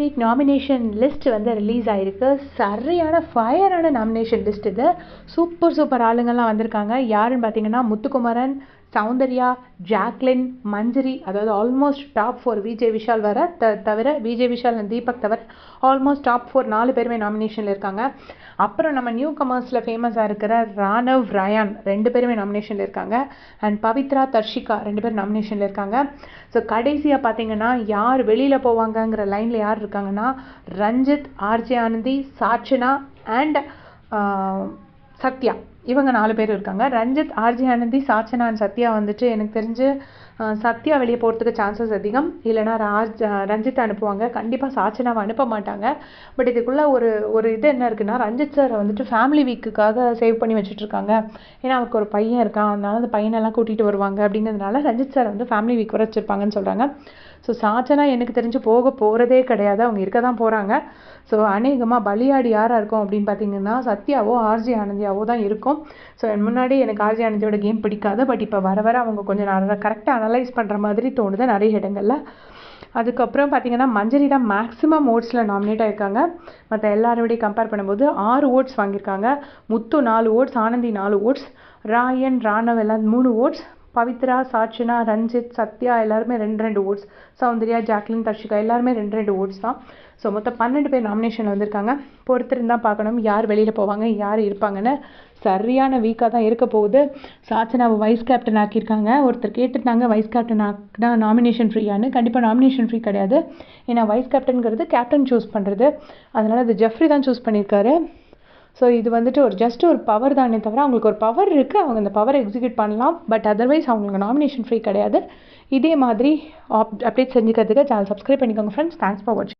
Week nomination list வந்து release ஆயிருக்கு. சரியான ஃபயரான நாமினேஷன் லிஸ்ட் இது. சூப்பர் சூப்பர் ஆளுங்கள்லாம் வந்திருக்காங்க. யாருன்னு பார்த்தீங்கன்னா முத்துக்குமரன் சௌந்தர்யா ஜாக்லின் மஞ்சரி அதாவது almost top four Vijay Vishal வர த தவிர விஜய் விஷால் அண்ட் தீபக் தவிர ஆல்மோஸ்ட் டாப் ஃபோர் நாலு பேருமே நாமினேஷனில் இருக்காங்க. அப்புறம் நம்ம நியூ கமர்ஸில் ஃபேமஸாக இருக்கிற ராணவ் ரயான் ரெண்டு பேருமே நாமினேஷனில் இருக்காங்க. அண்ட் பவித்ரா தர்ஷிகா ரெண்டு பேரும் நாமினேஷனில் இருக்காங்க. ஸோ கடைசியாக பார்த்தீங்கன்னா யார் வெளியில் போவாங்கங்கிற லைனில் யார் இருக்காங்கன்னா ரஞ்சித் ஆர்ஜே ஆனந்தி சாட்சனா அண்ட் சத்யா. இவங்க நாலு பேர் இருக்காங்க. ரஞ்சித் ஆர்ஜி ஆனந்தி சாச்சனா சத்யா வந்துட்டு எனக்கு தெரிஞ்சு சத்யா வெளியே போகிறதுக்கு சான்சஸ் அதிகம். இல்லைனா ராஜ் ரஞ்சித் அனுப்புவாங்க. கண்டிப்பாக சாச்சனாவை அனுப்ப மாட்டாங்க. பட் இதுக்குள்ளே ஒரு ஒரு இது என்ன இருக்குன்னா ரஞ்சித் சாரை வந்துட்டு ஃபேமிலி வீக்குக்காக சேவ் பண்ணி வச்சுட்ருக்காங்க. ஏன்னா அவருக்கு ஒரு பையன் இருக்கான். அதனால அந்த பையனெல்லாம் கூட்டிகிட்டு வருவாங்க அப்படிங்கிறதுனால ரஞ்சித் சார் வந்து ஃபேமிலி வீக் வர வச்சுருப்பாங்கன்னு சொல்கிறாங்க ஸோ சாச்சனா எனக்கு தெரிஞ்சு போக போகிறதே கிடையாது. அவங்க இருக்க தான் போகிறாங்க ஸோ அநேகமாக பலியாடி யாராக இருக்கும் அப்படின்னு பார்த்தீங்கன்னா சத்யாவோ ஆர்ஜி ஆனந்தியாவோ தான் இருக்கும். ஸோ முன்னாடி எனக்கு ஆர்ஜி ஆனந்தியோட கேம் பிடிக்காது. பட் இப்போ வர வர அவங்க கொஞ்சம் நல்லா கரெக்டாக அனலைஸ் பண்ணுற மாதிரி தோணுது நிறைய இடங்களில். அதுக்கப்புறம் பார்த்தீங்கன்னா மஞ்சரி தான் மேக்ஸிமம் ஓட்ஸில் நாமினேட் ஆகியிருக்காங்க மற்ற எல்லாரோடையும் கம்பேர் பண்ணும்போது ஆறு ஓட்ஸ் வாங்கியிருக்காங்க. முத்து நாலு ஓட்ஸ் ஆனந்தி நாலு ஓட்ஸ் ராயன் ராணவ் எல்லாம் மூணு ஓட்ஸ் பவித்ரா சாட்சினா ரஞ்சித் சத்யா எல்லாருமே ரெண்டு ரெண்டு ஓட்ஸ் சௌந்தர்யா ஜாக்லின் தர்ஷிகா எல்லாருமே ரெண்டு ரெண்டு ஓட்ஸ் தான். ஸோ மொத்தம் பன்னெண்டு பேர் நாமினேஷன் வந்திருக்காங்க. பொறுத்திருந்தா பார்க்கணும் யார் வெளியில் போவாங்க யார் இருப்பாங்கன்னு. சரியான வீக்காக தான் இருக்க போகுது. சாச்சனாவை வைஸ் கேப்டன் ஆக்கியிருக்காங்க. ஒருத்தர் கேட்டுட்டாங்க வைஸ் கேப்டன் ஆக்கினா நாமினேஷன் ஃப்ரீயான்னு கண்டிப்பாக நாமினேஷன் ஃப்ரீ கிடையாது. ஏன்னா வைஸ் கேப்டனுங்கிறது கேப்டன் சூஸ் பண்ணுறது அதனால் அது ஜெஃப்ரி தான் சூஸ் பண்ணியிருக்காரு. ஸோ இது வந்துட்டு ஒரு ஜஸ்ட் ஒரு பவர் தானே தவிர அவங்களுக்கு ஒரு பவர் இருக்குது அவங்க அந்த பவரை எக்ஸிக்யூட் பண்ணலாம். பட் அதர்வைஸ் அவங்களுக்கு நாமினேஷன் ஃப்ரீ கிடையாது. இதே மாதிரி அப் அப்டேட் செஞ்சுக்கிறதுக்கு சேனல் சப்ஸ்கிரைப் பண்ணிக்கோங்க ஃப்ரெண்ட்ஸ் தேங்க்ஸ் ஃபார் வாட்சிங்